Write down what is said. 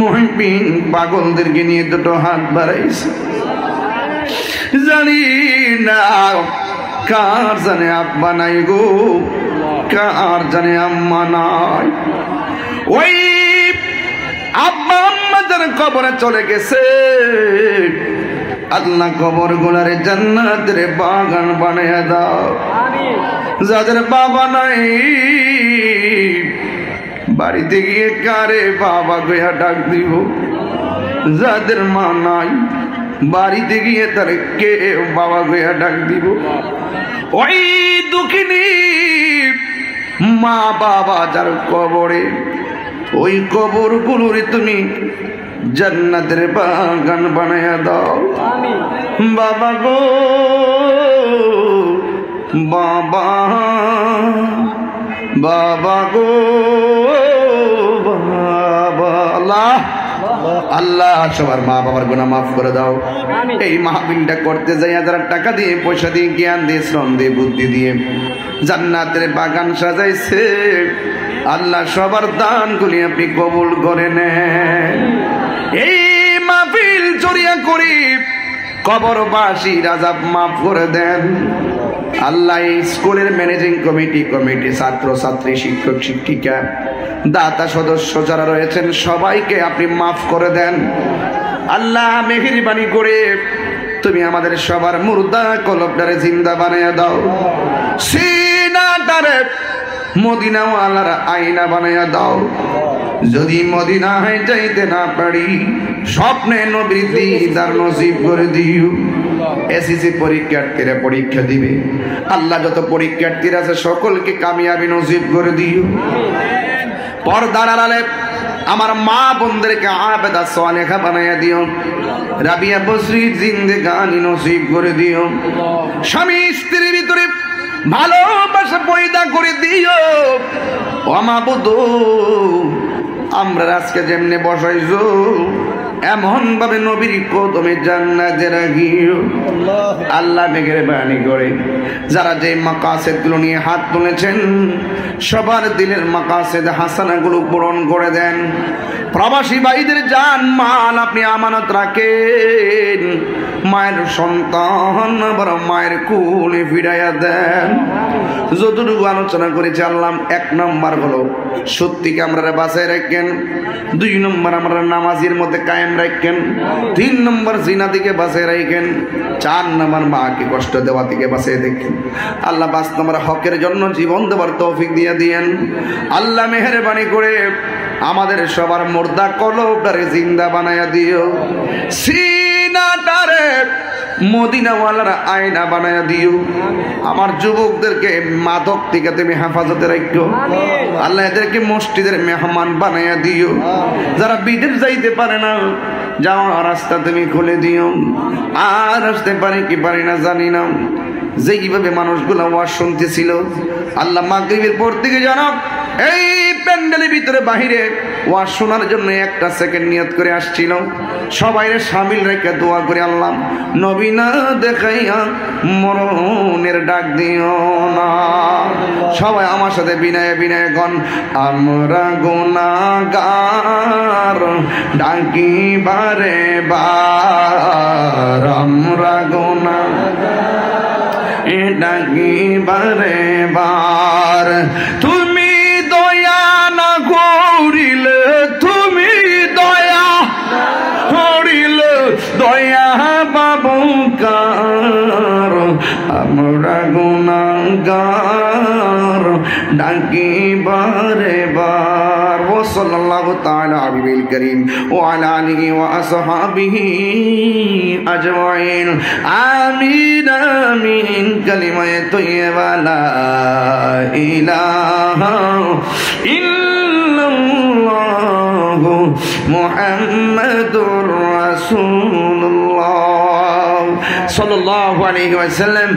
মহিবিন পাগলদেরকে নিয়ে দুটো হাত বাড়াইছি। জানি না কার জানে আব্বা নাই গো, কার জানে আম্মা নাই। ওই আব্বা আম্মা যারা কবরে চলে গেছে। আল্লাহ কবর গুলারে জান্নাতের বাগান বানিয়ে দাও। যাদের বাবা নাই বাড়িতে গিয়ে কারে বাবা গয়া ডাক দিব? যাদের মা নাই, বাড়িতে গিয়ে তার কে বাবা গয়া ডাক দিব? ওই দুঃখিনী মা বাবা যার কবরে, ওই কবর গুলোরে তুমি জান্নাতের বাগান বানায়া দাও। বাবা গো, বাবা বাবা গো। আল্লাহ সবার মা বাবার গুণা মাফ করে দাও। এই মাহবিলটা করতে যাই যারা টাকা দিয়ে পয়সা দিয়ে জ্ঞান দিয়ে শ্রম দিয়ে বুদ্ধি দিয়ে। জান্নাতের বাগান সাজাইছে। আল্লাহ সবার দানগুলি আপনি কবুল করে নেন। এই মাহফিল চড়িয়া করি কবরবাসী রাজা মাফ করে দেন। আল্লাহ স্কুলের ম্যানেজিং কমিটি কমিটি ছাত্র, ছাত্রী, শিক্ষক, শিক্ষিকা, দাতা, সদস্য যারা রয়েছেন, সবাইকে আপনি মাফ করে দেন। আল্লাহ মেহেরবানি করে তুমি আমাদের সবার মুর্দা কলবটারে জিন্দা বানিয়ে দাও। সিনাটারে মদিনাওয়ালার আয়না বানাইয়া দাও। যদি মদিনায় যাইতে না পারি, স্বপ্নে নবীর দিদার নসিব করে দিও। এসিসি পরীক্ষার্থীরা পরীক্ষা দিবে। আল্লাহ যত পরীক্ষার্থীরা আছে, সকলকে কামিয়াবি নসিব করে দিও। পর্দার আড়ালে আমার মা বোনদেরকে আবেদা সোয়ালেখা বানাইয়া দিও। রাবিয়া বসরি জিন্দে গানি নসিব করে দিও। স্বামী স্ত্রীর ভিতরে ভালোবাসা পয়দা করে দিও। অমাবুদ আমরা আজকে যেমনে বসাইছো এমন ভাবে নবীর কদমে জান্নাতে রাখিও আল্লাহ মেঘের বাণী করে, যারা যে মাকাসেদগুলো নিয়ে হাত তুলেছেন, সবার দিলের মাকাসেদ হাসানাগুলো পূরণ করে দেন। প্রবাসী ভাইদের যান মাল আপনি আমানত রাখেন। মায়ের সন্তান বড় মায়ের কুলে ফিরাইয়া দেন। যতটুকু আলোচনা করেছি, আল্লাহ এক নম্বর হলো, সত্যিকে আমরা বাসায় রাখেন। দুই নম্বর, আমরা নামাজের মধ্যে কায়েম রাখেন। তিন নম্বর জিনা দিকে বাসায় রাখেন। চার নম্বর, মাকে কষ্ট দেওয়া থেকে বাসায় দেখেন আল্লাহ পাঁচ নম্বর, হকের জন্য জীবন দেওয়ার তৌফিক দিয়ে দিয়েন। আল্লাহ মেহরবানি করে আমাদের সবার মোর্দা কলবটারে জিন্দা বানায়া দিও। সিনাটারে মদিনাওয়ালার আয়না বানায়া দিও। আমার যুবকদেরকে মাদক থেকে তুমি হেফাজতে রাখো আল্লাহ এদেরকে মসজিদের মেহমান বানায়া দিও। যারা বিদেশ যাইতে পারে না যাওয়ার রাস্তা তুমি খুলে দিও। আর আসতে পারে কি পারি না জানি না। যেইভাবে মানুষগুলো ওয়াজ শুনতেছিল আল্লাহ মাগরিবের পর থেকে জানো এই প্যান্ডেলের ভিতরে বাহিরে ওয়াজ শোনার জন্য একটা সেকেন্ড নিয়ত করে আসছিল। সবাই সামিল রেখে দোয়া করে আল্লাহ নবীনা দেখাইয়া মরণের ডাক দিও না। সবাই আমার সাথে বিনয় বিনয় গণ, আমরা গুনাগার ডাকি বারে বার আমরা গুনা ডাকি বারে বার। তুমি ডাকি বারে বার। ও সাল্লাল্লাহু তাআলা হাবিবিল করিম ও আলা আলিহি ওয়া আসহাবিহি আজমাইন। আমিন আমিন, কালিমায়ে তৈয়বা লা ইলাহা ইল্লাল্লাহু মুহাম্মাদুর রাসূলুল্লাহ। সাল্লাল্লাহু আলাইহি ওয়াসাল্লাম।